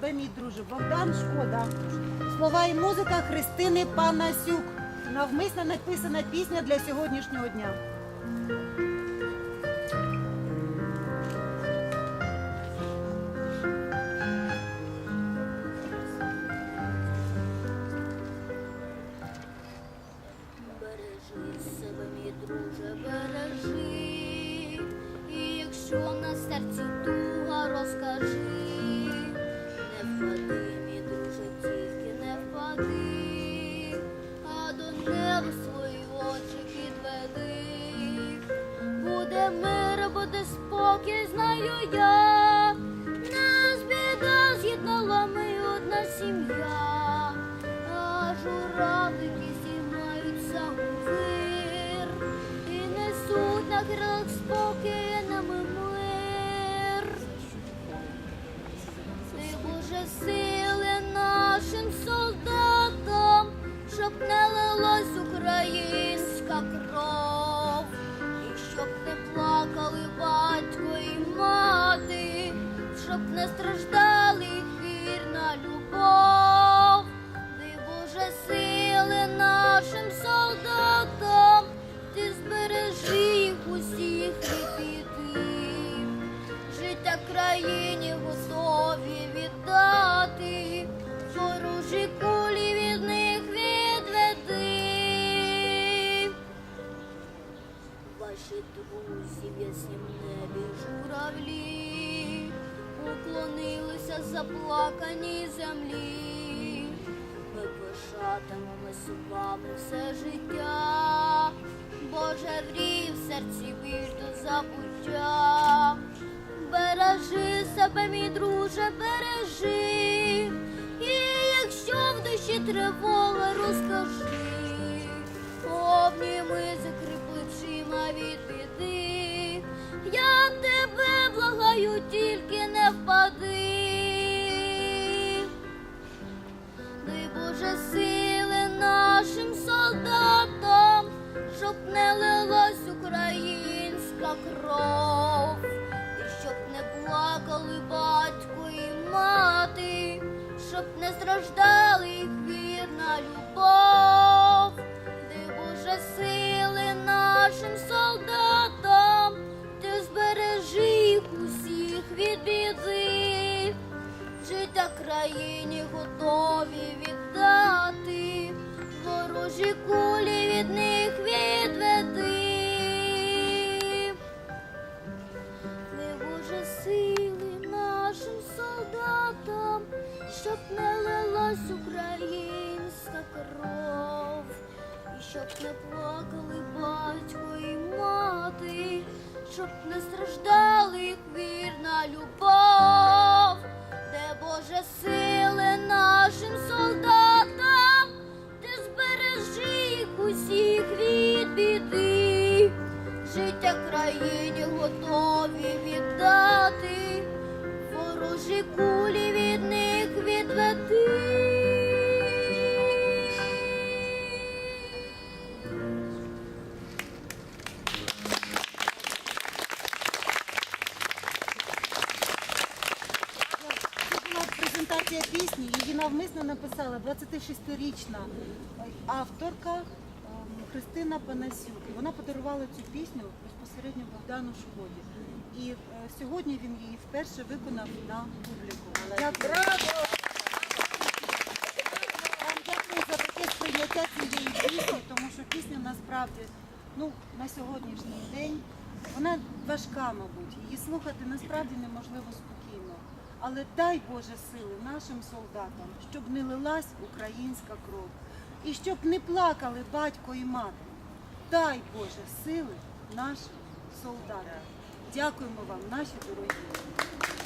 себе, мій друже. Богдан Шкода. Слова і музика Христини Панасюк. Навмисно написана пісня для сьогоднішнього дня. Бережи себе, мій друже, бережи, і якщо на серці туга, на спокій мир. Ти Боже сили нашим солдатам, щоб не лилась українська кров, і щоб не плакали батько і мати, щоб не страждали біди життя країні готові віддати, ворожі кулі від них відведи. Ваші друзі в яснім небі журавлі уклонилися заплакані землі. Ми пишатимемось вами все життя, Боже врій в серці біль до забуття. Бережи себе, мій друже, бережи, і якщо в душі тривога, розкажи, обніми щоб не лилась українська кров, і щоб не плакали батько і мати, щоб не страждали їх вірна любов. Дай Боже сили нашим солдатам, ти збережи їх усіх від біди. Життя країні готові віддати, ворожі кулі від них плакали батько і мати, щоб не страждали їх вірна любов, де Боже сили нашим солдатам, ти збережи їх усіх від біди, життя країні готові віддати, ворожі кулі презентація пісні. Її навмисно написала 26-річна авторка ем, Христина Панасюк. І Вона подарувала цю пісню безпосередньо Богдану Шкоді. І е, сьогодні він її вперше виконав на публіку. Дякую. Вам дякую за таке сприйняття цієї пісні, тому що пісня насправді ну, на сьогоднішній день вона важка, мабуть. Її слухати насправді неможливо спокійно. Але дай Боже сили нашим солдатам, щоб не лилась українська кров. І щоб не плакали батько і мати. Дай Боже сили нашим солдатам. Дякуємо вам, наші дорогі.